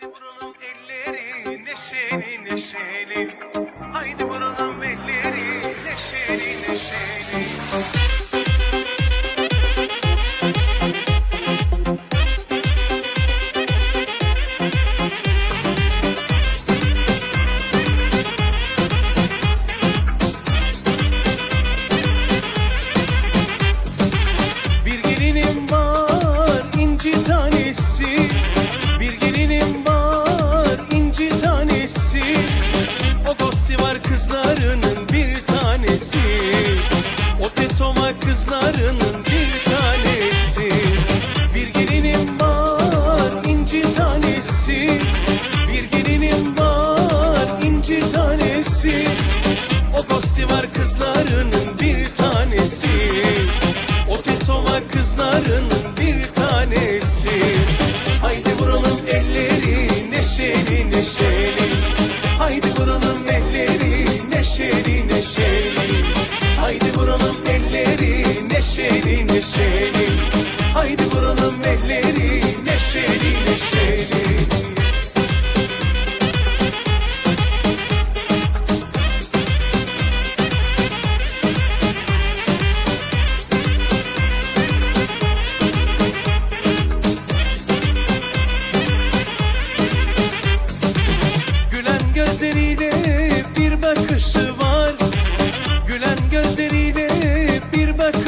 Haydi vuralım elleri neşeli neşeli. Haydi vuralım kızlarının bir tanesi. O tetoma kızlarının bir tanesi. Bir gelinim var inci tanesi. Bir gelinim var inci tanesi. O dosti var kızlarının bir tanesi. O tetoma kızlarının neşeli neşeli. Haydi vuralım elleri neşeli neşeli. Haydi vuralım elleri neşeli neşeli. Gözleriyle bir bakışı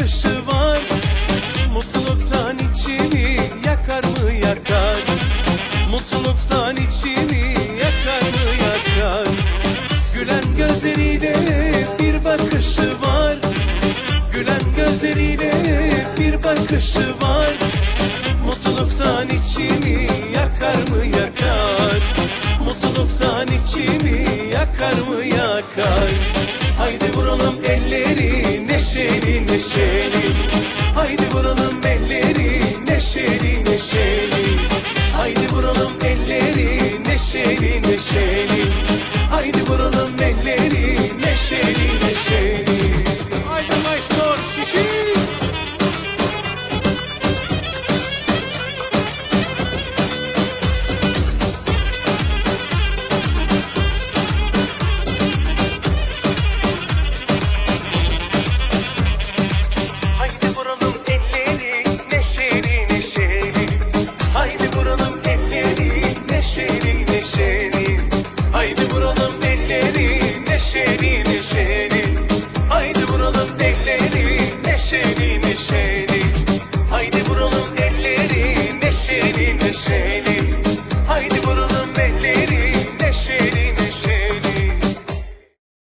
bakışı var Mutluluktan içimi yakar mı yakar? Mutluluktan içimi yakar mı yakar? Gülen gözleriyle bir bakışı var. Gülen gözleriyle bir bakışı var. Mutluluktan içimi yakar mı yakar? Mutluluktan içimi yakar mı yakar neşeli. Haydi vuralım elleri